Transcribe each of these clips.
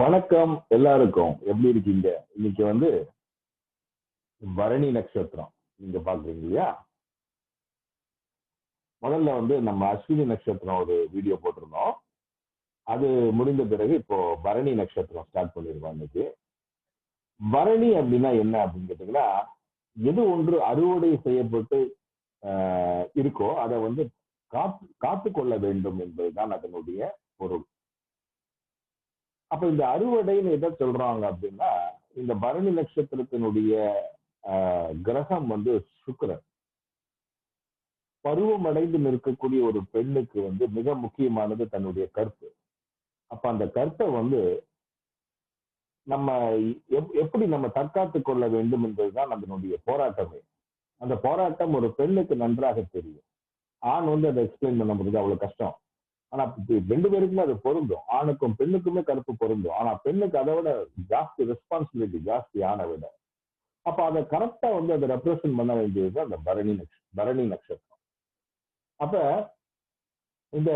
வணக்கம் எல்லாருக்கும். எப்படி இருக்கீங்க? இன்னைக்கு வந்து பரணி நட்சத்திரம். நீங்க பாக்குறீங்க இல்லையா? முதல்ல வந்து நம்ம அஸ்வினி நட்சத்திரம் ஒரு வீடியோ போட்டிருந்தோம். அது முடிந்த பிறகு இப்போ பரணி நட்சத்திரம் ஸ்டார்ட் பண்ணிருக்கோம் இன்னைக்கு. பரணி அப்படின்னா என்ன அப்படின்னு கேட்டீங்கன்னா எது ஒன்று அறுவடை செய்யப்பட்டு இருக்கோ அதை வந்து காத்து காத்து கொள்ள வேண்டும் என்பதுதான் அதனுடைய பொருள். அப்ப இந்த அறுவடைன்னு எதை சொல்றாங்க அப்படின்னா இந்த பரணி நட்சத்திரத்தினுடைய ஆஹ், கிரகம் வந்து சுக்கரன். பருவம் அடைந்து நிற்கக்கூடிய ஒரு பெண்ணுக்கு வந்து மிக முக்கியமானது தன்னுடைய கருத்து. அப்ப அந்த கருத்தை வந்து நம்ம எப்- எப்படி நம்ம தற்காத்து கொள்ள வேண்டும் என்பதுதான் அதனுடைய போராட்டமே. அந்த போராட்டம் ஒரு பெண்ணுக்கு நன்றாக தெரியும். ஆண் வந்து அதை எக்ஸ்பிளைன் பண்ண முடியுது அவ்வளவு கஷ்டம். ஆனா ரெண்டு பேருக்குமே அது பொருந்தும். ஆணுக்கும் பெண்ணுக்குமே கருப்பு பொருந்தும். ஆனா பெண்ணுக்கு அதை விட ஜாஸ்தி ரெஸ்பான்சிபிலிட்டி ஜாஸ்தி ஆணை விட. அப்ப அதை கரெக்டா வந்து அதை ரெப்ரசன்ட் பண்ண வேண்டியது அந்த பரணி நட்ச பரணி நட்சத்திரம். அப்ப இந்த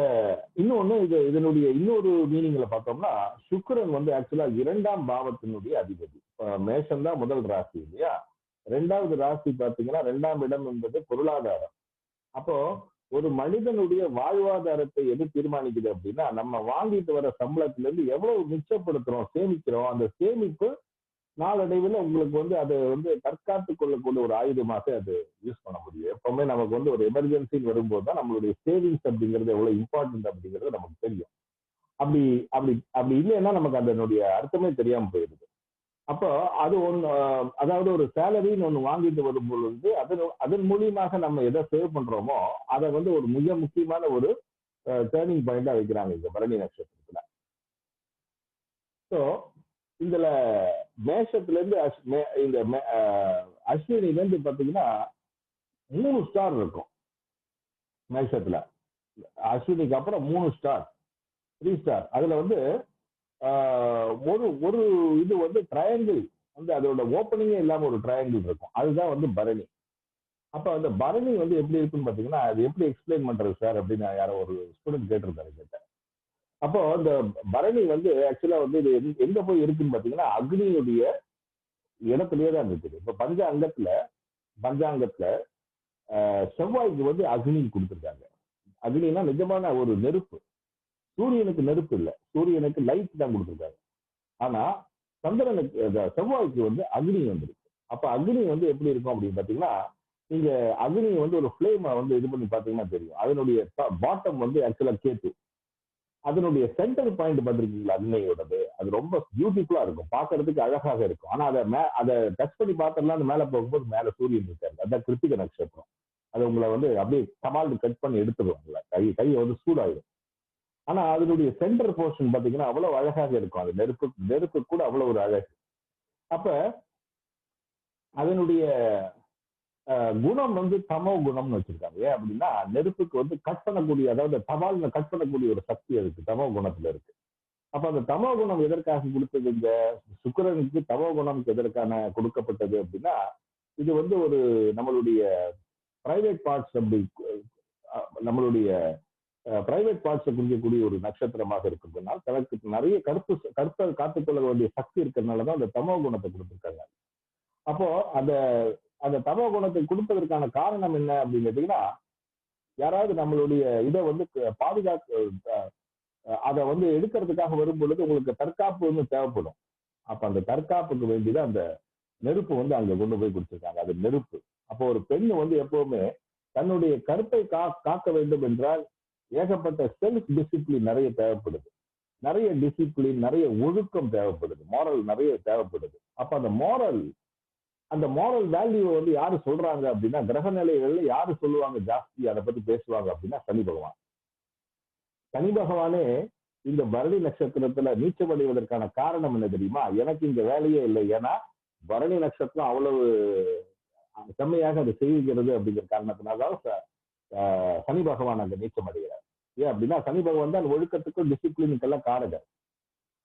இன்னொன்னு இது இதனுடைய இன்னொரு மீனிங்ல பார்த்தோம்னா சுக்கரன் வந்து ஆக்சுவலா இரண்டாம் பாவத்தினுடைய அதிபதி. மேஷம் தான் முதல் ராசி இல்லையா? ரெண்டாவது ராசி பாத்தீங்கன்னா ரெண்டாம் இடம் என்பது பொருளாதாரம். அப்போ ஒரு மனிதனுடைய வாழ்வாதாரத்தை எது தீர்மானிக்குது அப்படின்னா நம்ம வாங்கிட்டு வர சம்பளத்துல இருந்து எவ்வளவு மிச்சப்படுத்துறோம் சேமிக்கிறோம் அந்த சேமிப்பு நாளடைவில் உங்களுக்கு வந்து அதை வந்து தற்காத்து கொள்ளக்கூடிய ஒரு ஆயுதமாக அது யூஸ் பண்ண முடியும். எப்பவுமே நமக்கு வந்து ஒரு எமர்ஜென்சின்னு வரும்போது தான் நம்மளுடைய சேவிங்ஸ் அப்படிங்கிறது எவ்வளவு இம்பார்ட்டன்ட் அப்படிங்கிறது நமக்கு தெரியும். அப்படி அப்படி அப்படி இல்லைன்னா நமக்கு அதனுடைய அர்த்தமே தெரியாம போயிடுது. அப்போ அது ஒன்று அதாவது ஒரு சேலரின்னு ஒன்று வாங்கிட்டு வரும் பொழுது அதன் அதன் மூலியமாக நம்ம எதை சேவ் பண்றோமோ அதை வந்து ஒரு மிக முக்கியமான ஒரு டேர்னிங் பாயிண்டா வைக்கிறாங்க இந்த பரணி நட்சத்திரத்துல. ஸோ இதுல மேஷத்துல இருந்து அஸ்- மே- இந்த மே- அஹ், அஸ்வினில இருந்து பாத்தீங்கன்னா மூணு ஸ்டார் இருக்கும். மேஷத்துல. அஸ்வினிக்கு அப்புறம் மூணு ஸ்டார் த்ரீ ஸ்டார் அதுல வந்து ஒரு ஒரு இது வந்து ட்ரையாங்கிள் வந்து அதோட ஓப்பனிங்கே இல்லாம ஒரு ட்ரையாங்கிள் இருக்கும். அதுதான் வந்து பரணி. அப்ப அந்த பரணி வந்து எப்படி இருக்குன்னு பாத்தீங்கன்னா அது எப்படி எக்ஸ்பிளைன் பண்றது சார் அப்படின்னு யாரோ ஒரு ஸ்டூடெண்ட் கேட்டிருந்தாரு கேட்டேன் அப்போ இந்த பரணி வந்து ஆக்சுவலா வந்து இது எங்க- போய் இருக்குன்னு பாத்தீங்கன்னா அக்னியுடைய இடத்துலயே தான் இருக்குது. இப்ப பஞ்சாங்கத்தில் பஞ்சாங்கத்தில் பஞ்சாங்கத்துல செவ்வாய்க்கு வந்து அக்னி கொடுத்துருக்காங்க. அக்னினா நிஜமான ஒரு நெருப்பு. சூரியனுக்கு நெருப்பு இல்லை. சூரியனுக்கு லைட் தான் கொடுத்துருக்காரு. ஆனா சந்திரனுக்கு செவ்வாய்க்கு வந்து அக்னி வந்துருக்கு. அப்ப அக்னி வந்து எப்படி இருக்கும் அப்படின்னு பாத்தீங்கன்னா நீங்க அக்னி வந்து ஒரு ஃபிளேமை வந்து இது பண்ணி பாத்தீங்கன்னா தெரியும். அதனுடைய பாட்டம் வந்து ஆக்சுவலா கேத்து அதனுடைய சென்டர் பாயிண்ட் பார்த்திருக்கீங்களா? அக்னியோடது. அது ரொம்ப பியூட்டிஃபுல்லா இருக்கும். பார்க்கறதுக்கு அழகாக இருக்கும். ஆனா அதை மே அதை டச் பண்ணி பார்த்தோம்னா அந்த மேல போகும்போது மேல சூரியன் இருக்காரு. அதான் கிருத்திக நட்சத்திரம். அது உங்களை வந்து அப்படியே சவால் கட் பண்ணி எடுத்துடும் கை கையை வந்து சூடாயிடும் ஆனா அதனுடைய சென்டர் போர்ஷன் பாத்தீங்கன்னா அவ்வளவு அழகாக இருக்கும். அது நெருப்பு நெருப்பு கூட அவ்வளவு ஒரு அழகு. அப்ப அதனுடைய குணம் வந்து தமோ குணம்னு வச்சிருக்காங்க. ஏன் அப்படின்னா நெருப்புக்கு வந்து கட் பண்ணக்கூடிய அதாவது தபால் கட் பண்ணக்கூடிய ஒரு சக்தி அதுக்கு தமோ குணத்துல இருக்கு. அப்ப அந்த தமோ குணம் எதற்காக கொடுத்தது இந்த சுக்கிரனுக்கு தமோ குணம் எதற்கான கொடுக்கப்பட்டது அப்படின்னா இது வந்து ஒரு நம்மளுடைய பிரைவேட் பார்ட்ஸ் அப்படி நம்மளுடைய பிரைவேட் பார்ட்ஸை குறிக்கக்கூடிய ஒரு நட்சத்திரமாக இருக்கிறதுனால தனக்கு நிறைய கருப்பு கருத்தை காத்துக்கொள்ள வேண்டிய சக்தி இருக்கிறதுனால தான் அந்த தமோ குணத்தை கொடுத்துருக்காங்க. அப்போ அந்த அந்த தமோ குணத்தை கொடுப்பதற்கான காரணம் என்ன அப்படின்னு கேட்டீங்கன்னா யாராவது நம்மளுடைய இதை வந்து பாதுகாக்க அதை வந்து எடுக்கிறதுக்காக வரும் பொழுது உங்களுக்கு தற்காப்பு வந்து தேவைப்படும். அப்ப அந்த தற்காப்புக்கு வேண்டிதான் அந்த நெருப்பு வந்து அங்க கொண்டு போய் கொடுத்துருக்காங்க. அது நெருப்பு. அப்போ ஒரு பெண் வந்து எப்பவுமே தன்னுடைய கருத்தை கா காக்க வேண்டும் என்றால் ஏகப்பட்ட செல்ஃப் டிசிப்ளின் நிறைய தேவைப்படுது. நிறைய டிசிப்ளின் நிறைய ஒழுக்கம் தேவைப்படுது. மாரல் நிறைய தேவைப்படுது. அப்ப அந்த மாரல் அந்த மாரல் வேல்யூ வந்து யாரு சொல்றாங்க அப்படின்னா கிரக நிலைகள்ல யாரு சொல்லுவாங்க ஜாஸ்தி? அதை பத்தி பேசுவாங்க அப்படின்னா சனி பகவான். சனி பகவானே இந்த பரணி நட்சத்திரத்துல நீச்சமடைவதற்கான காரணம் என்ன தெரியுமா? எனக்கு இந்த வேலையே இல்லை. ஏன்னா பரணி நட்சத்திரம் அவ்வளவு செம்மையாக அதை செய்கிறது அப்படிங்கிற காரணத்தினால சனி பகவான் அங்க நீச்சம் அடைகிறார். ஏன் அப்படின்னா சனி பகவான் தான் ஒழுக்கத்துக்கும் டிசிப்ளினுக்கெல்லாம் காரகர்.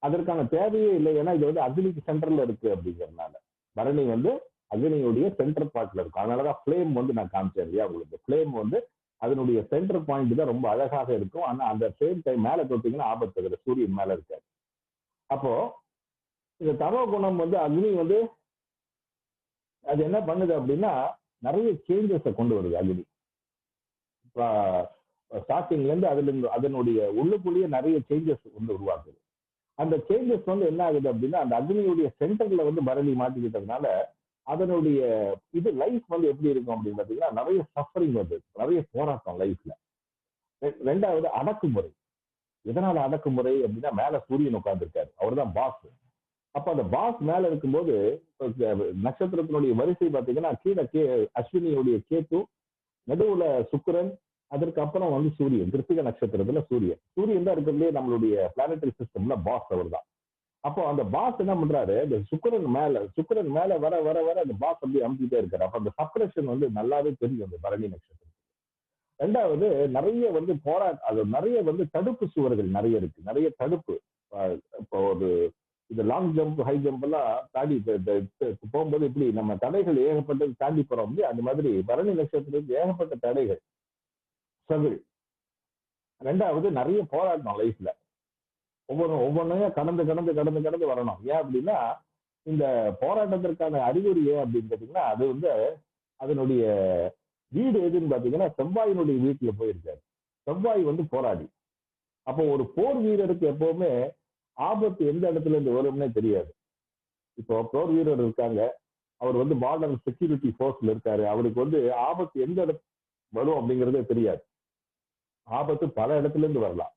அதற்கான தேவையே இல்லை. ஏன்னா இது வந்து அக்னிக்கு சென்டர்ல இருக்கு அப்படிங்கறதுனால. பரணி வந்து அக்னியுடைய சென்டர் பார்ட்ல இருக்கும் அதனாலதான் ஃபிளேம் வந்து நான் காமிச்சேன் இல்லையா உங்களுக்கு? ஃபிளேம் வந்து அதனுடைய சென்டர் பாயிண்ட் தான் ரொம்ப அழகாக இருக்கும். ஆனா அந்த சேம் டைம் மேல தொட்டீங்கன்னா ஆபத்து. அதுல சூரியன் மேல இருக்காது. அப்போ இந்த தமோ குணம் வந்து அக்னி வந்து அது என்ன பண்ணுது அப்படின்னா நிறைய சேஞ்சஸை கொண்டு வருது அக்னி. ஸ்டார்டிங்ல இருந்து அதுல இருந்து அதனுடைய உள்ளுக்குள்ளேயே நிறைய சேஞ்சஸ் வந்து உருவாக்குது. அந்த சேஞ்சஸ் வந்து என்ன ஆகுது அப்படின்னா அந்த அக்னியுடைய சென்டர்ல வந்து பரணி மாட்டிக்கிட்டதுனால அதனுடைய இது லைஃப் வந்து எப்படி இருக்கும் அப்படின்னு பாத்தீங்கன்னா நிறைய சஃபரிங் வந்து நிறைய போராட்டம் லைஃப்ல ரெண்டாவது அடக்குமுறை. எதனால அடக்குமுறை அப்படின்னா மேல சூரியன் உட்கார்ந்துருக்காரு. அவர் தான் பாஸ் அப்ப அந்த பாஸ் மேல இருக்கும்போது நட்சத்திரத்தினுடைய வரிசை பாத்தீங்கன்னா கீழே கே அஸ்வினியுடைய கேத்து நடுவுல சுக்கரன் அதற்கு அப்புறம் வந்து சூரியன் கிருத்திக நட்சத்திரத்துல சூரியன். சூரியன் தான் இருக்கிறதுலே நம்மளுடைய பிளானட்டரி சிஸ்டம்ல பாஸ் அவர் தான் அப்போ அந்த பாஸ் என்ன பண்றாரு? இந்த சுக்கரன் மேல சுக்கரன் மேல வர வர வர அந்த பாஸ் அப்படியே அமுத்திட்டே இருக்காரு. அப்ப அந்த சப்ரேஷன் வந்து நல்லாவே தெரியும் அந்த பரணி நட்சத்திரம் ரெண்டாவது நிறைய வந்து போராட்ட அது நிறைய வந்து தடுப்பு சுவர்கள் நிறைய இருக்கு. நிறைய தடுப்பு இப்போ ஒரு இந்த லாங் ஜம்ப் ஹை ஜம்ப் எல்லாம் தாண்டி போகும்போது இப்படி நம்ம தடைகள் ஏகப்பட்டது தாண்டி போறோம் இல்லையா? அந்த மாதிரி பரணி நட்சத்திரத்துக்கு ஏகப்பட்ட தடைகள். ஸ்ட்ரகிள் ரெண்டாவது நிறைய போராடணும் லைஃப்ல ஒவ்வொரு ஒவ்வொன்றையும் கடந்து கடந்து கடந்து கடந்து வரணும். ஏன் அப்படின்னா இந்த போராட்டத்திற்கான அறிகுறி ஏன் அப்படின்னு பார்த்தீங்கன்னா அது வந்து அதனுடைய வீடு எதுன்னு பார்த்தீங்கன்னா செவ்வாயினுடைய வீட்டுல போயிருக்காரு. செவ்வாய் வந்து போராடி அப்போ ஒரு போர் வீரருக்கு எப்பவுமே ஆபத்து எந்த இடத்துல இருந்து வரும்னே தெரியாது. இப்போ போர் வீரர் இருக்காங்க. அவர் வந்து பார்டர் செக்யூரிட்டி ஃபோர்ஸ்ல இருக்காரு. அவருக்கு வந்து ஆபத்து எந்த இடத்துல வரும் அப்படிங்கிறதே தெரியாது. ஆபத்து பல இடத்துல இருந்து வரலாம்.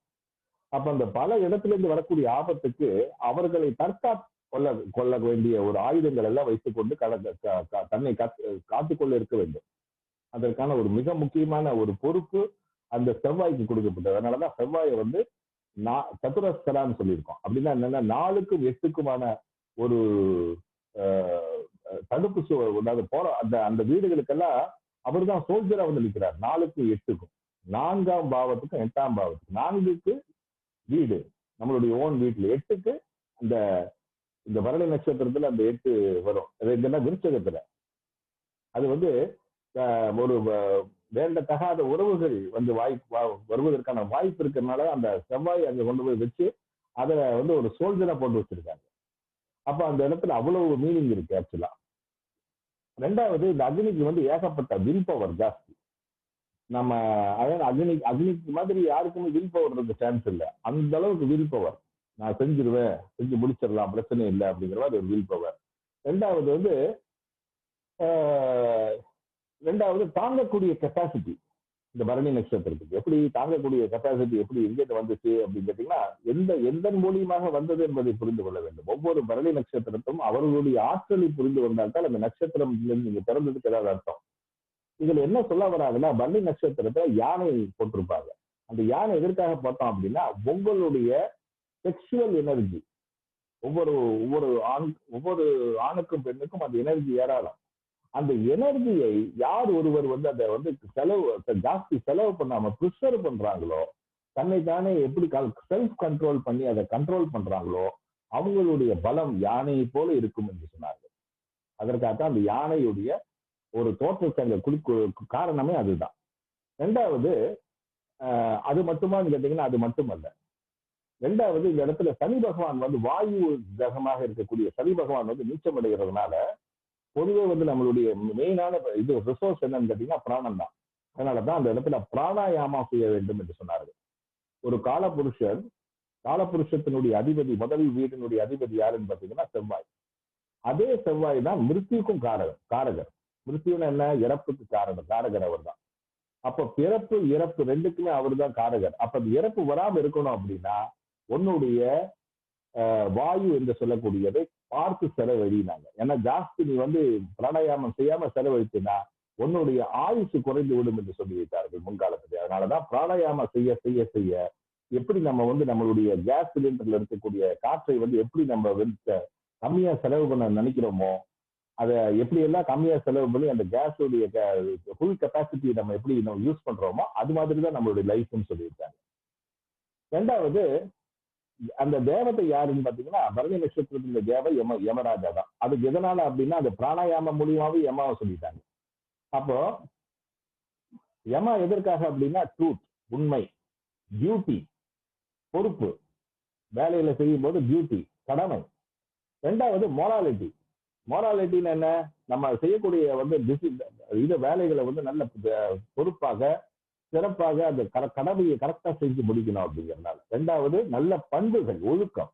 அப்ப அந்த பல இடத்துல இருந்து வரக்கூடிய ஆபத்துக்கு அவர்களை தற்கா கொள்ள கொள்ள வேண்டிய ஒரு ஆயுதங்கள் எல்லாம் வைத்துக் கொண்டு தன்னை காத்துக்கொள்ள இருக்க வேண்டும். அதற்கான ஒரு மிக முக்கியமான ஒரு பொறுப்பு அந்த செவ்வாய்க்கு கொடுக்கப்பட்டது. அதனாலதான் செவ்வாயை வந்து சதுரஸ்தரான்னு சொல்லியிருக்கோம். அப்படின்னா என்னன்னா நாலுக்கும் எட்டுக்குமான ஒரு தடுப்பு அதாவது போற அந்த அந்த வீடுகளுக்கெல்லாம் அவர் தான் சோல்ஜரா வந்து நிற்கிறார் நாலுக்கும் எட்டுக்கும். நான்காம் பாவத்துக்கும் எட்டாம் பாவத்துக்கும். நான்குக்கு வீடு. நம்மளுடைய ஓன் வீட்டுல எட்டுக்கு அந்த இந்த வரலை நட்சத்திரத்துல அந்த எட்டு வரும். இதுன்னா விருச்சகத்துல. அது வந்து ஒரு வேண்டத்தகாத உறவுகள் வந்து வாய்ப்பு வருவதற்கான வாய்ப்பு இருக்கிறதுனால அந்த செவ்வாய் அங்க கொண்டு போய் வச்சு அதை வந்து ஒரு சோல்ஜரா போட்டு வச்சிருக்காங்க. அப்ப அந்த இடத்துல அவ்வளவு மீனிங் இருக்கு ஆக்சுவலா ரெண்டாவது இந்த அக்னிக்கு வந்து ஏகப்பட்ட வில் பவர் ஜாஸ்தி. நம்ம அதாவது அக்னி அக்னிக்கு மாதிரி யாருக்குமே வில் பவர் இருக்க சான்ஸ் இல்லை. அந்த அளவுக்கு வில் பவர் நான் செஞ்சிருவேன் செஞ்சு முடிச்சிடலாம் பிரச்சனை இல்லை அப்படிங்கிற மாதிரி ஒரு வில் பவர் ரெண்டாவது வந்து ரெண்டாவது தாங்கக்கூடிய கெப்பாசிட்டி இந்த பரணி நட்சத்திரத்துக்கு எப்படி தாங்கக்கூடிய கெப்பாசிட்டி எப்படி எங்கிட்ட வந்துச்சு அப்படின்னு கேட்டீங்கன்னா எந்த எந்த மூலியமாக வந்தது என்பதை புரிந்து கொள்ள வேண்டும். ஒவ்வொரு பரணி நட்சத்திரத்தும் அவர்களுடைய ஆற்றலை புரிந்து கொண்டால்தான் அந்த நட்சத்திரம் நீங்க பிறந்ததுக்கு ஏதாவது அர்த்தம். இதுல என்ன சொல்ல வராங்கன்னா பரணி நட்சத்திரத்துல யானை போட்டிருப்பாங்க. அந்த யானை எதற்காக பார்த்தோம் அப்படின்னா உங்களுடைய செக்ஷுவல் எனர்ஜி ஒவ்வொரு ஒவ்வொரு ஆண் ஒவ்வொரு ஆணுக்கும் பெண்ணுக்கும் அந்த எனர்ஜி ஏராளம். அந்த எனர்ஜியை யார் ஒருவர் வந்து அதை வந்து செலவு ஜாஸ்தி செலவு பண்ணாம ப்ரிசர்வ் பண்றாங்களோ தன்னை தானே எப்படி செல்ஃப் கண்ட்ரோல் பண்ணி அதை கண்ட்ரோல் பண்றாங்களோ அவங்களுடைய பலம் யானையை போல இருக்கும் என்று சொன்னார்கள். அதற்காகத்தான் அந்த யானையுடைய ஒரு தோற்றத்தை அங்க குளிக்கு காரணமே அதுதான். ரெண்டாவது அது மட்டுமான்னு கேட்டீங்கன்னா அது மட்டுமல்ல. ரெண்டாவது இந்த இடத்துல சனி பகவான் வந்து வாயு கிரகமாக இருக்கக்கூடிய சனி பகவான் வந்து நீச்சம் அடைகிறதுனால பொதுவே வந்து நம்மளுடைய மெயினான இது ரிசோர்ஸ் என்னன்னு கேட்டீங்கன்னா பிராணம் தான். அதனாலதான் அந்த இடத்துல பிராணாயாமா செய்ய வேண்டும் என்று சொன்னார்கள். ஒரு காலபுருஷன் காலபுருஷத்தினுடைய அதிபதி முதல் வீட்டினுடைய அதிபதி யாருன்னு பாத்தீங்கன்னா செவ்வாய். அதே செவ்வாய் தான் மிருத்தியுக்கும் காரகர் காரகர். மிருத்தியுன்னு என்ன? இறப்புக்கு காரகர் காரகர் அவர் தான் அப்ப பிறப்பு இறப்பு ரெண்டுக்குமே அவர் தான் காரகர். அப்ப அந்த இறப்பு வராம இருக்கணும் அப்படின்னா உன்னுடைய வாயு என்று சொல்லக்கூடியதை பார்த்து செலவழினாங்க. ஏன்னா ஜாஸ்தி நீ வந்து பிராணாயாமம் செய்யாம செலவழித்தினா உன்னுடைய ஆயுசு குறைந்து விடும் என்று சொல்லி வைத்தார்கள் அதனாலதான் பிராணாயாமம் செய்ய செய்ய செய்ய எப்படி நம்ம வந்து நம்மளுடைய கேஸ் சிலிண்டர்ல இருக்கக்கூடிய காற்றை வந்து எப்படி நம்ம கம்மியா செலவு பண்ண நினைக்கிறோமோ அதை எப்படி எல்லாம் கம்மியா செலவு பண்ணி அந்த கேஸுடைய ஃபுல் கெப்பாசிட்டியை நம்ம எப்படி நம்ம யூஸ் பண்றோமோ அது மாதிரி தான் நம்மளுடைய லைஃப்னு சொல்லியிருக்காங்க ரெண்டாவது அந்த தேவத்தை யாருன்னு பாத்தீங்கன்னா பரணி நட்சத்திரத்துல தேவை யம யமராஜா தான் அதுக்கு எதனால அப்படின்னா அந்த பிராணாயாம மூலியமாவே யமாவை சொல்லிட்டாங்க. அப்போ யமா எதற்காக அப்படின்னா ட்ரூத் உண்மை டியூட்டி பொறுப்பு. வேலையில செய்யும் போது டியூட்டி கடமை. ரெண்டாவது மொராலிட்டி மொராலிட்டின்னு என்ன? நம்ம செய்யக்கூடிய வந்து டிசி இது வேலைகளை வந்து நல்ல பொறுப்பாக சிறப்பாக அந்த கட- கடமையை கரெக்டா செஞ்சு முடிக்கணும் அப்படிங்கறதுனால ரெண்டாவது நல்ல பண்புகள் ஒழுக்கம்.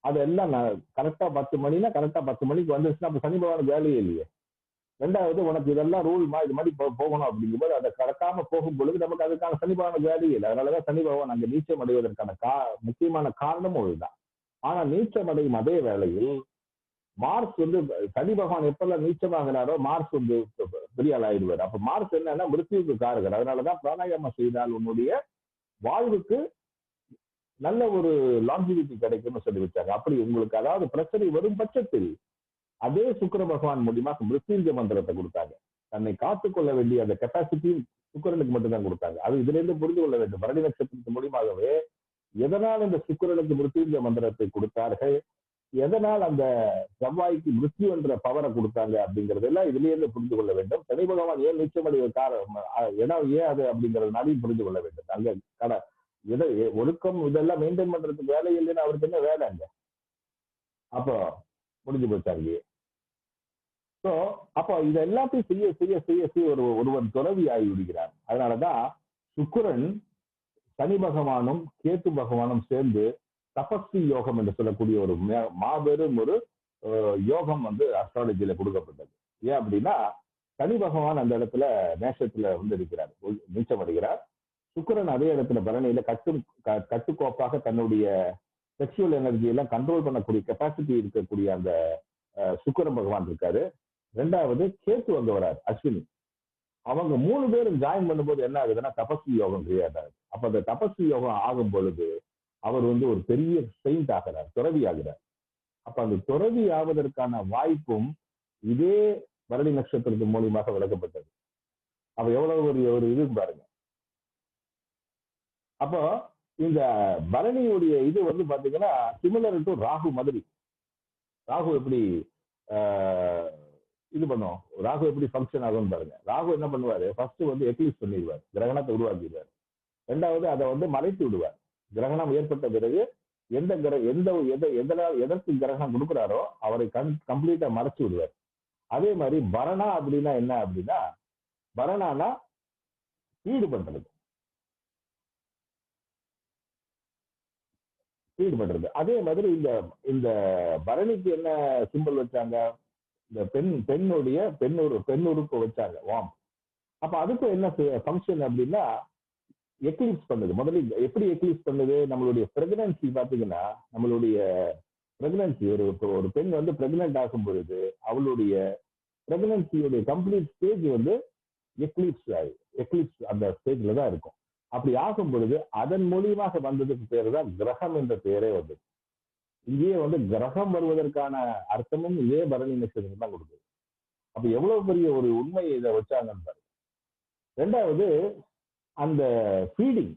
அதெல்லாம் கரெக்டா பத்து மணினா கரெக்டா பத்து மணிக்கு வந்துருச்சுன்னா அப்ப சனி பகவானுக்கு வேலையே இல்லையே. ரெண்டாவது உனக்கு இதெல்லாம் ரூல்மா இது மாதிரி போ- போகணும் அப்படிங்கும்போது அதை கடக்காம போகும் பொழுது நமக்கு அதுக்கான சனி பகவான வேலையே இல்லை. அதனாலதான் சனி பகவான் அங்க நீச்சம் அடைவதற்கான கா முக்கியமான காரணமும் இதுதான். ஆனா நீச்சம் அடையும் அதே வேளையில் மார்ஸ் வந்து சனி பகவான் எப்பெல்லாம் வாங்கினாரோ மார்ஸ் வந்து பெரிய ஆள் ஆயிடுவார். அப்ப மார்ஸ் என்னன்னா மிருத்யுக்கு காரகர். அதனாலதான் பிராணாயாமம் செய்தால் உன்னுடைய வாழ்வுக்கு நல்ல ஒரு லாஞ்சிவிட்டி கிடைக்கும்னு சொல்லி வச்சாங்க. அப்படி உங்களுக்கு அதாவது பிரச்சனை வரும் பட்சத்தில் அதே சுக்கர பகவான் மூலியமா மிருத்யுஞ்ச மந்திரத்தை கொடுத்தாங்க. தன்னை காத்துக்கொள்ள வேண்டிய அந்த கெப்பாசிட்டி சுக்கிரனுக்கு மட்டும்தான் கொடுத்தாங்க. அது இதுல இருந்து புரிந்து கொள்ள வேண்டும். பரணி நட்சத்திரத்தின் மூலியமாகவே எதனால் இந்த சுக்கிரனுக்கு மிருத்யுஞ்ச மந்திரத்தை கொடுத்தார்கள்? எதனால் அந்த செவ்வாய்க்கு மிருத்யு என்ற பவரை கொடுத்தாங்க அப்படிங்கறதெல்லாம் இதுலயே இருந்து புரிந்து கொள்ள வேண்டும். சனி பகவான் ஏன் நிச்சயமடைய காரணம்? இடம் ஏன் அது அப்படிங்கறதுனாலையும் புரிந்து கொள்ள வேண்டும். அங்க கடை இதை ஒழுக்கம் இதெல்லாம் மெயின்டைன் பண்றதுக்கு வேலை இல்லைன்னு அவருக்கு என்ன வேலை அங்க? அப்போ முடிஞ்சு போச்சாங்க ஸோ அப்போ இது எல்லாத்தையும் செய்ய செய்ய செய்ய செய்ய ஒரு ஒருவன் துறவி ஆகிவிடுகிறார் அதனாலதான் சுக்குரன் சனி பகவானும் கேத்து பகவானும் சேர்ந்து தபஸ்வி யோகம் என்று சொல்லக்கூடிய ஒரு மே- மாபெரும் ஒரு யோகம் வந்து அஸ்ட்ராலஜியில கொடுக்கப்பட்டது. ஏன் அப்படின்னா சனி பகவான் அந்த இடத்துல மேஷத்துல வந்து இருக்கிறார். நீச்சம் அடைகிறார் சுக்கிரன் அதே இடத்துல பரணியில கட்டு க- கட்டுக்கோப்பாக தன்னுடைய செக்ஷுவல் எனர்ஜி எல்லாம் கண்ட்ரோல் பண்ணக்கூடிய கெப்பாசிட்டி இருக்கக்கூடிய அந்த அஹ், சுக்கிரன் பகவான் இருக்காரு. ரெண்டாவது கேத்து வந்து வராரு அஸ்வினி. அவங்க மூணு பேரும் ஜாயின் பண்ணும்போது என்ன ஆகுதுன்னா தபஸ்வி யோகம் கிரியேட் ஆகுது. அப்ப அந்த தபஸ்வி யோகம் ஆகும் பொழுது அவர் வந்து ஒரு பெரிய செயின்ட் ஆகிறார் துறவி ஆகிறார். அப்ப அந்த துறவி ஆவதற்கான வாய்ப்பும் இதே வருடி நட்சத்திரத்தின் மூலியமாக விளக்கப்பட்டது. அப்ப எவ்வளவு ஒரு ஒரு இது பாருங்க. அப்போ இந்த பரணியுடைய இது வந்து பாத்தீங்கன்னா சிமிலர் டு ராகு மாதிரி. ராகு எப்படி ஆஹ், இது பண்ணும். ராகு எப்படி ஃபங்க்ஷன் ஆகும்னு பாருங்க. ராகு என்ன பண்ணுவாரு? ஃபர்ஸ்ட் வந்து எக்லிஸ் பண்ணிடுவார். கிரகணத்தை உருவாக்கிடுவார். ரெண்டாவது அதை வந்து மறைத்து விடுவார். கிரகணம் ஏற்பட்ட பிறகு எந்த கிர எந்த எதை எதனால் எதற்கு கிரகணம் கொடுக்குறாரோ அவரை கண் கம்ப்ளீட்டா மறைச்சு விடுவார். அதே மாதிரி பரணா அப்படின்னா என்ன அப்படின்னா பரணானா ஈடு பண்றது ஈடு பண்றது அதே மாதிரி இந்த இந்த பரணிக்கு என்ன சிம்பிள் வச்சாங்க? இந்த பெண் பெண்ணுடைய பெண்ணூர் ஒரு வச்சாங்க வாம் அப்ப அதுக்கும் என்ன ஃபங்க்ஷன் அப்படின்னா எக்லிப்ஸ் பண்ணுது. முதல்ல எப்படி எக்லிப்ஸ் பண்ணுது? நம்மளுடைய பிரெக்னன்சி பார்த்தீங்கன்னா நம்மளுடைய பிரெக்னன்சி ஒரு ஒரு பெண் வந்து பிரெக்னென்ட் ஆகும் பொழுது அவளுடைய பிரெக்னன்சியுடைய கம்ப்ளீட் ஸ்டேஜ் வந்து எக்லிப்ஸ் எக்லிப்ஸ் அந்த ஸ்டேஜில் தான் இருக்கும். அப்படி ஆகும் பொழுது அதன் மூலியமாக வந்ததுக்கு பேர் தான் கிரகம் என்ற பெயரே வந்தது. இங்கேயே வந்து கிரகம் வருவதற்கான அர்த்தமும் இதே பரணி நட்சத்திரம் தான் கொடுக்குது. அப்ப எவ்வளவு பெரிய ஒரு உண்மையை இதை வச்சாங்கன்னு பாருங்க. ரெண்டாவது அந்த ஃபீடிங்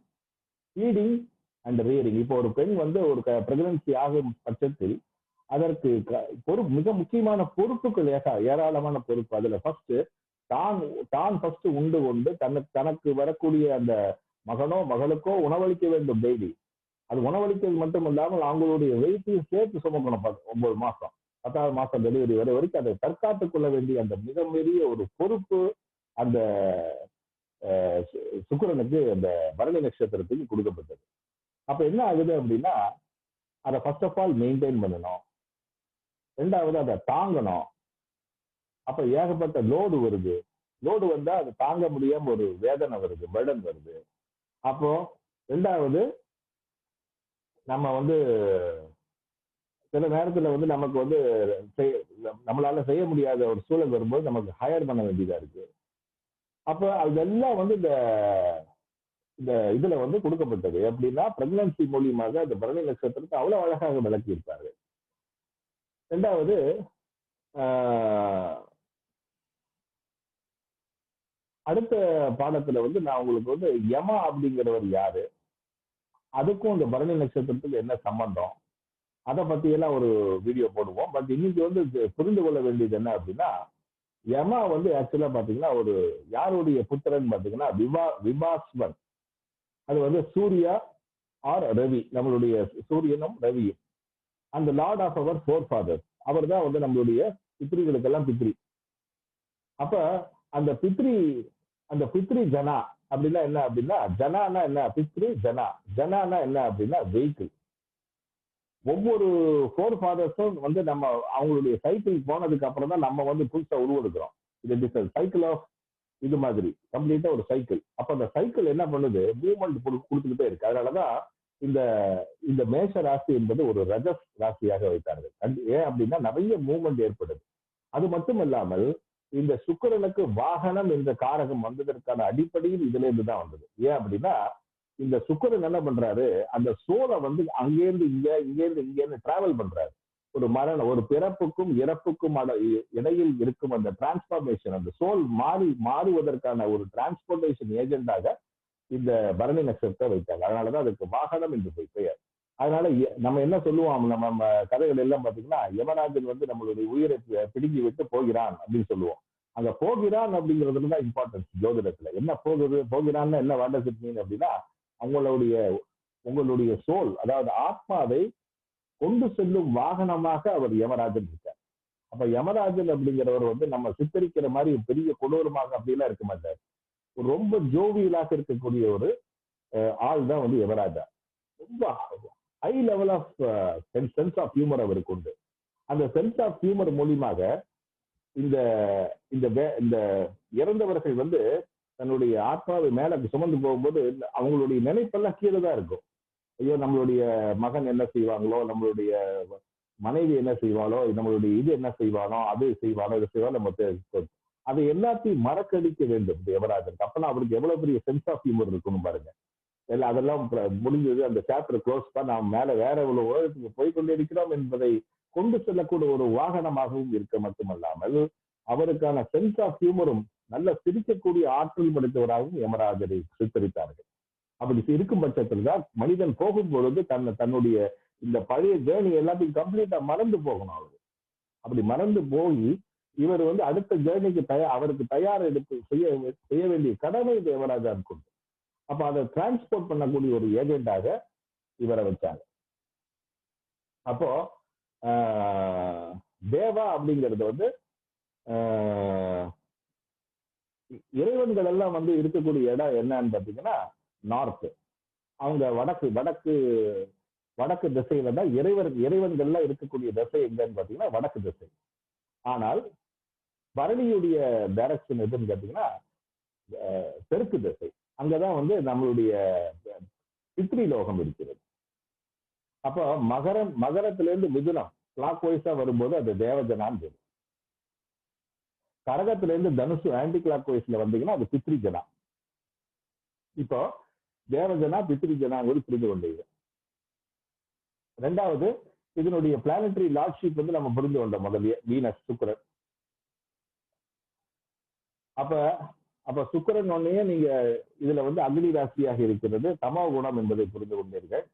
ஃபீடிங் அண்ட் ரீடிங் இப்போ ஒரு பெண் வந்து ஒரு பிரெக்னன்சி ஆகும் பட்சத்தில் அதற்கு க- பொறு மிக முக்கியமான பொறுப்புகள் ஏகா ஏராளமான பொறுப்பு. அதுல ஃபர்ஸ்ட் தான் தான் ஃபர்ஸ்ட் உண்டு கொண்டு தனக்கு தனக்கு வரக்கூடிய அந்த மகனோ மகளுக்கோ உணவளிக்க வேண்டும் டெய்லி அது உணவளிக்கிறது மட்டும் இல்லாமல் அவங்களுடைய வெயிட்டையும் சேர்த்து சுமக்கணும் ஒன்பது மாசம். பத்தாவது மாசம் டெலிவரி வரை வரைக்கும் அதை தற்காத்துக் கொள்ள வேண்டிய அந்த மிக பெரிய ஒரு பொறுப்பு அந்த சுக்கரனுக்கு அந்த பரணி நட்சத்திரத்துக்கு கொடுக்கப்பட்டது. அப்ப என்ன ஆகுது அப்படின்னா அதை ஃபர்ஸ்ட் ஆஃப் ஆல் மெயின்டைன் பண்ணணும். ரெண்டாவது அதை தாங்கணும். அப்ப ஏகப்பட்ட லோடு வருது. லோடு வந்தா அது தாங்க முடியாம ஒரு வேதனை வருது பர்டன் வருது. அப்போ ரெண்டாவது நம்ம வந்து சில நேரத்துல வந்து நமக்கு வந்து செய்- நம்மளால செய்ய முடியாத ஒரு சூழல் வரும்போது நமக்கு ஹையர் பண்ண வேண்டியதா இருக்கு. அப்ப அதெல்லாம் வந்து இந்த இந்த இதுல வந்து கொடுக்கப்பட்டது. அப்படின்னா பிரெக்னன்சி மூலியமாக அந்த பரணி நட்சத்திரத்தை அவ்வளவு அழகாக விளக்கி இருப்பாரு ரெண்டாவது ஆஹ், அடுத்த பாடத்துல வந்து நான் உங்களுக்கு வந்து யமா அப்படிங்கிறவர் யாரு? அதுக்கும் இந்த பரணி நட்சத்திரத்துக்கு என்ன சம்பந்தம்? அதை பத்தி எல்லாம் ஒரு வீடியோ போடுவோம். பட் இன்னைக்கு வந்து புரிந்து கொள்ள வேண்டியது என்ன அப்படின்னா யமா வந்து ஆக்சுவலா பாத்தீங்கன்னா ஒரு யாருடைய புத்திரன் பாத்தீங்கன்னா விபா விபாஸ்வன். அது வந்து சூர்யா ஆர் ரவி நம்மளுடைய சூரியனும் ரவியும். அந்த lord of our forefather அவர் தான் வந்து நம்மளுடைய பித்ரிகளுக்கெல்லாம் பித்ரி அப்ப அந்த பித்ரி அந்த பித்ரி ஜனா அப்படின்னா என்ன அப்படின்னா ஜனானா என்ன? பித்ரி ஜனா. ஜனானா என்ன அப்படின்னா வெஹிக்கிள் ஒவ்வொரு ஃபோர் ஃபாதர்ஸும் வந்து நம்ம அவங்களுடைய சைக்கிள் போனதுக்கு அப்புறம் தான் நம்ம வந்து புதுசா உருவெடுக்கிறோம். இது இஸ் சைக்கிள் ஆஃப் இது மாதிரி கம்ப்ளீட்டா ஒரு சைக்கிள் அப்ப அந்த சைக்கிள் என்ன பண்ணுது? மூவ்மெண்ட் கொடுத்துக்கிட்டே இருக்கு. அதனாலதான் இந்த இந்த மேஷ ராசி என்பது ஒரு ரஜஸ் ராசியாக வைத்தார்கள். கண்டி- ஏன் அப்படின்னா நிறைய மூவ்மெண்ட் ஏற்படுது. அது மட்டும் இல்லாமல் இந்த சுக்கரனுக்கு வாகனம் என்ற காரகம் வந்ததற்கான அடிப்படையில் இதுல இருந்து தான் வந்தது. ஏன் அப்படின்னா இந்த சுக்கிரன் என்ன பண்றாரு? அந்த சோலை வந்து அங்கேருந்து இங்க இங்கேருந்து இங்கேருந்து டிராவல் பண்றாரு. ஒரு மரணம் ஒரு பிறப்புக்கும் இறப்புக்கும் இ- இடையில் இருக்கும் அந்த டிரான்ஸ்பார்மேஷன் அந்த சோல் மாறி மாறுவதற்கான ஒரு டிரான்ஸ்போர்டேஷன் ஏஜென்டாக இந்த பரணி நட்சத்திரத்தை வைத்தாங்க. அதனாலதான் அதுக்கு வாகனம் என்று போய் பெயர். அதனால எ- நம்ம என்ன சொல்லுவோம்? நம்ம நம்ம கதைகள் எல்லாம் பாத்தீங்கன்னா யமராஜன் வந்து நம்மளுடைய உயிரை பிடுங்கி விட்டு போகிறான் அப்படின்னு சொல்லுவோம். அங்க போகிறான் அப்படிங்கிறதுல தான் இம்பார்ட்டன்ஸ் ஜோதிடத்துல. என்ன போகுது? போகிறான்னு என்ன வாட் மீன் அப்படின்னா அவங்களுடைய உங்களுடைய சோல் அதாவது ஆத்மாவை கொண்டு செல்லும் வாகனமாக அவர் யமராஜன் இருக்கார். அப்ப யமராஜன் அப்படிங்கிறவர் வந்து நம்ம சித்தரிக்கிற மாதிரி பெரிய கொடூரமாக அப்படிலாம் இருக்க மாட்டார். ரொம்ப ஜோவியலாக இருக்கக்கூடிய ஒரு ஆள் தான் வந்து யமராஜா. ரொம்ப high level of sense of humour அவருக்கு உண்டு. அந்த சென்ஸ் ஆஃப் ஹியூமர் மூலியமாக இந்த இந்த வே- இந்த இறந்தவர்கள் வந்து தன்னுடைய ஆத்மாவை மேல சுமந்து போகும்போது அவங்களுடைய நினைப்பெல்லாம் கீழே தான் இருக்கும். ஐயோ நம்மளுடைய மகன் என்ன செய்வாங்களோ நம்மளுடைய மனைவி என்ன செய்வாளோ நம்மளுடைய இது என்ன செய்வானோ அது செய்வானோ இது செய்வானோ நம்ம அது அதை எல்லாத்தையும் மறக்கடிக்க வேண்டும் யுவராஜன் அப்பனா அவருக்கு எவ்வளவு பெரிய சென்ஸ் ஆஃப் ஹியூமர் இருக்குன்னு பாருங்க. எல்லாம் அதெல்லாம் முடிஞ்சது அந்த சாப்டர் க்ளோஸ் தான் நாம் மேல வேற ஒரு உலகத்துக்கு போய் கொண்டிருக்கிறோம் என்பதை கொண்டு செல்லக்கூடிய ஒரு வாகனமாகவும் இருக்க மட்டுமல்லாமல் அவருக்கான சென்ஸ் ஆஃப் ஹியூமரும் நல்ல சிரிக்கக்கூடிய ஆற்றல் படைத்தவராகவும் யமராஜரை சித்தரித்தார்கள். அப்படி இருக்கும் பட்சத்தில் தான் மனிதன் போகும்பொழுது தன்னை தன்னுடைய இந்த பழைய ஜேர்னி எல்லாத்தையும் கம்ப்ளீட்டா மறந்து போகணும் அவரு. அப்படி மறந்து போய் இவர் வந்து அடுத்த ஜேர்னிக்கு தயார் அவருக்கு தயார் எடுத்து செய்ய செய்ய வேண்டிய கடமை தேவராஜான் கொண்டு அப்ப அதை டிரான்ஸ்போர்ட் பண்ணக்கூடிய ஒரு ஏஜென்டாக இவரை வச்சாங்க. அப்போ தேவா அப்படிங்கிறது வந்து இறைவன்கள் எல்லாம் வந்து இருக்கக்கூடிய இடம் என்னன்னு பாத்தீங்கன்னா நார்த்து அவங்க வடக்கு வடக்கு வடக்கு திசையில தான் இறைவர் இறைவன்கள்லாம் இருக்கக்கூடிய திசை எங்கன்னு பாத்தீங்கன்னா வடக்கு திசை. ஆனால் பரணியுடைய டைரக்ஷன் எதுன்னு கேட்டீங்கன்னா அஹ், தெற்கு திசை. அங்கதான் வந்து நம்மளுடைய பித்ரி லோகம் இருக்கிறது. அப்போ மகரம் மகரத்திலிருந்து மிதுனம் கிளாக் வைஸா வரும்போது அது தேவஜனான்னு பேரு கடகத்திலிருந்து தனுசு ஆன்டி கிளாக் வைஸ்ல வந்தீங்கன்னா அது பித்ரி ஜனா இப்போ தேவஜனா பித்ரி ஜனாங்கிறது புரிந்து கொண்டீங்க ரெண்டாவது இதனுடைய பிளானட்டரி லார்ட்ஷிப் வந்து நம்ம புரிந்து கொண்டோம் முதல்ல வீனஸ் சுக்கிரன். அப்ப அப்ப சுக்கிரன் ஒன்னையே நீங்க இதுல வந்து அக்னி ராசியாக இருக்கிறது தமோ குணம் என்பதை புரிந்து கொண்டீர்கள்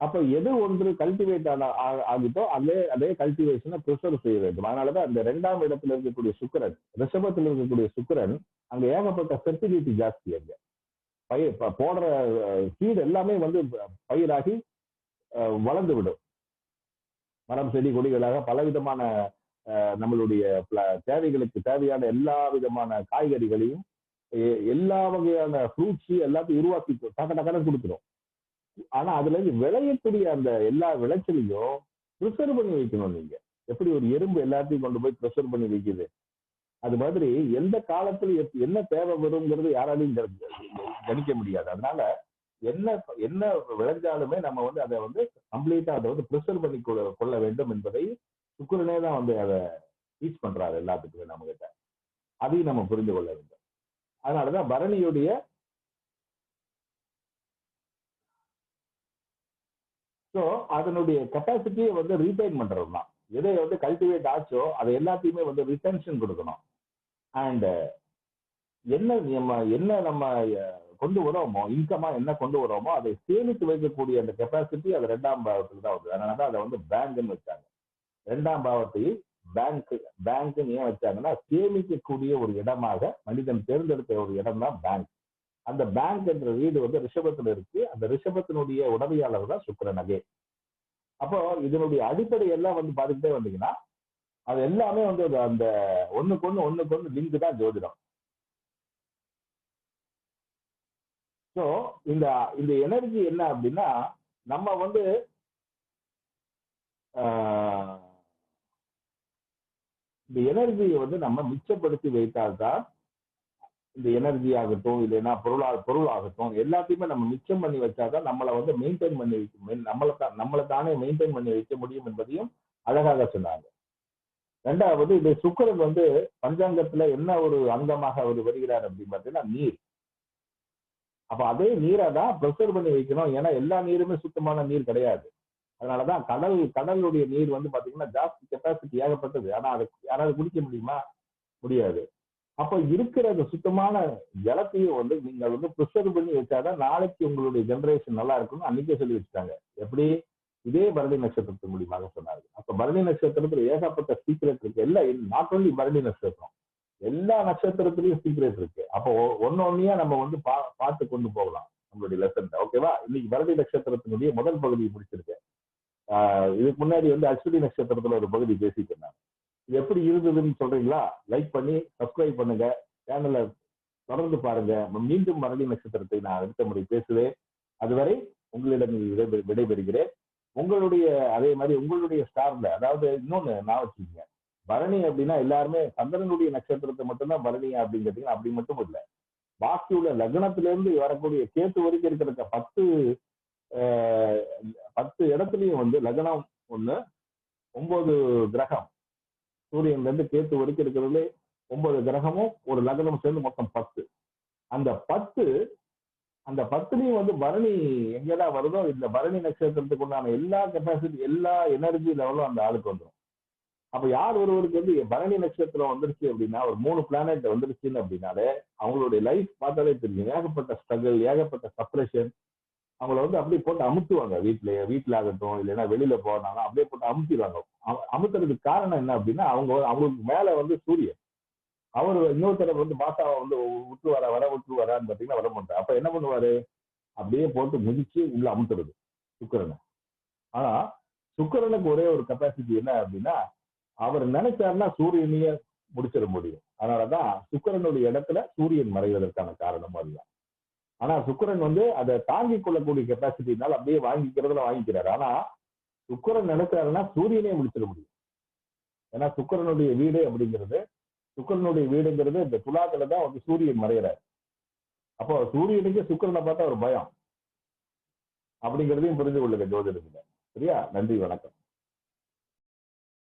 அப்ப எது ஒன்று கல்டிவேட் ஆ- ஆகிட்டோ அதே அதே கல்டிவேஷனை ப்ரிசர்வ் செய்ய வேண்டும். அதனாலதான் அந்த ரெண்டாம் இடத்துல இருக்கக்கூடிய சுக்கிரன் ரிஷபத்தில் இருக்கக்கூடிய சுக்கிரன் அங்க ஏகப்பட்ட ஃபெர்டிலிட்டி ஜாஸ்தி அங்க. பயிர் போடுற சீடு எல்லாமே வந்து பயிராகி வளர்ந்து விடும். மரம் செடி கொடிகளாக பலவிதமான நம்மளுடைய தேவைகளுக்கு தேவையான எல்லா விதமான காய்கறிகளையும் எல்லா வகையான ஃப்ரூட்ஸ் எல்லாத்தையும் உருவாக்கி டக்கு டக்குன்னு கொடுத்துரும். ஆனா அதுல இருந்து விளையக்கூடிய அந்த எல்லா விளைச்சலையும் ப்ரிசர்வ் பண்ணி வைக்கணும் நீங்க. எப்படி ஒரு எறும்பு எல்லாத்தையும் கொண்டு போய் ப்ரிசர்வ் பண்ணி வைக்குது? அது மாதிரி எந்த காலத்துல என்ன தேவை வருங்கிறது யாராலையும் கணிக்க முடியாது. அதனால என்ன என்ன விளைஞ்சாலுமே நம்ம வந்து அதை வந்து கம்ப்ளீட்டா அதை வந்து ப்ரிசர்வ் பண்ணி கொள்ள- வேண்டும் என்பதை சுக்கரனே தான் வந்து அதை டீச் பண்றாரு எல்லாத்துக்குமே நம்ம கிட்ட அதையும் நம்ம புரிந்து கொள்ள வேண்டும். அதனாலதான் பரணியுடைய ஸோ அதனுடைய கெப்பாசிட்டியை வந்து ரீடைன் பண்ணுறது தான் எதை வந்து கல்டிவேட் ஆச்சோ அதை எல்லாத்தையுமே வந்து ரிட்டன்ஷன் கொடுக்கணும். அண்ட் என்ன நம்ம என்ன நம்ம கொண்டு வரோமோ இன்கமா என்ன கொண்டு வரோமோ அதை சேமித்து வைக்கக்கூடிய அந்த கெப்பாசிட்டி அது ரெண்டாம் பாவத்துக்கு தான் வருது. அதனால தான் அதை வந்து பேங்க்னு வச்சாங்க. ரெண்டாம் பாவத்தை பேங்க் பேங்க்னு ஏன் வச்சாங்கன்னா சேமிக்கக்கூடிய ஒரு இடமாக மனிதன் தேர்ந்தெடுத்த ஒரு இடம் தான் பேங்க் அந்த பேங்க் என்ற வீடு வந்து ரிஷபத்துல இருக்கு. அந்த ரிஷபத்தினுடைய உடமையாளர் தான் சுக்கிரன் நகை அப்போ இதனுடைய அடிப்படை எல்லாம் வந்து பார்த்துக்கிட்டே வந்தீங்கன்னா அது எல்லாமே வந்து அந்த ஒண்ணுக்கு ஒண்ணு ஒண்ணுக்கு ஒண்ணு லிங்க் தான் ஜோதிடம். ஸோ இந்த இந்த எனர்ஜி என்ன அப்படின்னா நம்ம வந்து ஆஹ், இந்த எனர்ஜியை வந்து நம்ம மிச்சப்படுத்தி வைத்தால்தான் இந்த எனர்ஜி ஆகட்டும் இல்லைன்னா பொருளா பொருள் ஆகட்டும் எல்லாத்தையுமே நம்ம மிச்சம் பண்ணி வச்சாதான் நம்மளை வந்து மெயின்டைன் பண்ணி வைக்க நம்மளை தான் நம்மளை தானே மெயின்டைன் பண்ணி வைக்க முடியும் என்பதையும் அழகாக சொன்னாங்க. ரெண்டாவது இது சுக்கரன் வந்து பஞ்சாங்கத்துல என்ன ஒரு அங்கமாக அவர் வருகிறார் அப்படின்னு பார்த்தீங்கன்னா நீர். அப்ப அதே நீரை தான் ப்ரிசர்வ் பண்ணி வைக்கணும். ஏன்னா எல்லா நீருமே சுத்தமான நீர் கிடையாது. அதனாலதான் கடல் கடலுடைய நீர் வந்து பாத்தீங்கன்னா ஜாஸ்தி கெப்பாசிட்டி ஏகப்பட்டது. ஆனா அதை யாராவது குடிக்க முடியுமா? முடியாது. அப்ப இருக்கிற அந்த சுத்தமான ஜலத்தையும் வந்து நீங்க வந்து ப்ரிசர்வ் பண்ணி வச்சாதான் நாளைக்கு உங்களுடைய ஜெனரேஷன் நல்லா இருக்கும்னு அன்னைக்கே சொல்லி வச்சுட்டாங்க. எப்படி? இதே பரணி நட்சத்திரத்தின் மூலியமாக சொன்னாரு அப்ப பரணி நட்சத்திரத்துல ஏகப்பட்ட சீக்கிரட் இருக்கு. எல்லாம் நாட் ஓன்லி பரணி நட்சத்திரம் எல்லா நட்சத்திரத்திலயும் சீக்கிரட் இருக்கு. அப்போ ஒன்னு ஒன்னையா நம்ம வந்து பா பார்த்து கொண்டு போகலாம் நம்மளுடைய லெசன் ஓகேவா இன்னைக்கு பரணி நட்சத்திரத்தினுடைய முதல் பகுதியை முடிச்சிருக்கேன். ஆஹ் இதுக்கு முன்னாடி வந்து அஸ்வினி நட்சத்திரத்துல ஒரு பகுதி பேசிட்டு இருந்தாங்க. எப்படி இருந்ததுன்னு சொல்றீங்களா? லைக் பண்ணி சப்ஸ்கிரைப் பண்ணுங்க. சேனலை தொடர்ந்து பாருங்க. மீண்டும் மரணி நட்சத்திரத்தை நான் அடுத்த முறை பேசுவேன். அதுவரை உங்களிடம் விடைபெ- விடைபெறுகிறேன். உங்களுடைய அதே மாதிரி உங்களுடைய ஸ்டார்ல அதாவது இன்னொன்னு நான் வச்சுக்கோங்க. பரணி அப்படின்னா எல்லாருமே சந்திரனுடைய நட்சத்திரத்தை மட்டும்தான் பரணி அப்படிங்கிறதுக்கு அப்படி மட்டும் இல்லை. பாக்கி உள்ள லக்னத்துல இருந்து வரக்கூடிய கேத்து வரைக்கும் இருக்கிற பத்து பத்து இடத்துலயும் வந்து லக்னம் ஒண்ணு ஒன்பது கிரகம். சூரியன்ல இருந்து கேத்து வரைக்கும் இருக்கிறதுலே ஒன்பது கிரகமும் ஒரு லக்னம் சேர்ந்து மொத்தம் பத்து. அந்த பத்து அந்த பத்துலயும் வந்து பரணி எங்கெல்லாம் வருதோ இந்த பரணி நட்சத்திரத்துக்கு உண்டான எல்லா கெப்பாசிட்டி எல்லா எனர்ஜி லெவலும் அந்த ஆளுக்கு வந்துடும் அப்ப யார் ஒருவருக்கு வந்து பரணி நட்சத்திரம் வந்துருச்சு அப்படின்னா ஒரு மூணு பிளானட் வந்துருச்சுன்னு அப்படின்னாலே அவங்களுடைய லைஃப் பார்த்தாலே தெரியும். ஏகப்பட்ட ஸ்ட்ரகிள் ஏகப்பட்ட சப்ரேஷன் அவங்கள வந்து அப்படியே போட்டு அமுத்துவாங்க. வீட்டுல வீட்டுல ஆகட்டும் இல்லைன்னா வெளியில போனாலும் அப்படியே போட்டு அமுத்திடுவாங்க அமுத்துறதுக்கு காரணம் என்ன அப்படின்னா அவங்க அவங்களுக்கு மேல வந்து சூரியன். அவர் இன்னொருத்தர வந்து மாசாவை வந்து விட்டு வர வர விட்டு வரான்னு பாத்தீங்கன்னா வர மாட்டார். அப்ப என்ன பண்ணுவாரு? அப்படியே போட்டு முதிச்சு உள்ள அமுத்துறது சுக்கரனை. ஆனா சுக்கிரனுக்கு ஒரே ஒரு கெப்பாசிட்டி என்ன அப்படின்னா அவர் நினைச்சாருன்னா சூரியனையே முடிச்சிட முடியும். அதனாலதான் சுக்கரனுடைய இடத்துல சூரியன் மறைவதற்கான காரணம் அதுதான். ஆனா சுக்கிரன் வந்து அதை தாங்கி கொள்ளக்கூடிய கெப்பாசிட்டினால அப்படியே வாங்கிக்கிறதுல வாங்கிக்கிறாரு. ஆனா சுக்கிரன் நினைக்கிறாருன்னா சூரியனே முடிச்சிட முடியும். ஏன்னா சுக்கிரனுடைய வீடு அப்படிங்கிறது சுக்கிரனுடைய வீடுங்கிறது இந்த துலாத்துல தான் வந்து சூரியன் மறைகிறார். அப்போ சூரியனுக்கு சுக்கிரனை பார்த்தா ஒரு பயம். அப்படிங்கிறதையும் புரிந்து கொள்ளுங்க ஜோதிடத்துல சரியா? நன்றி வணக்கம்.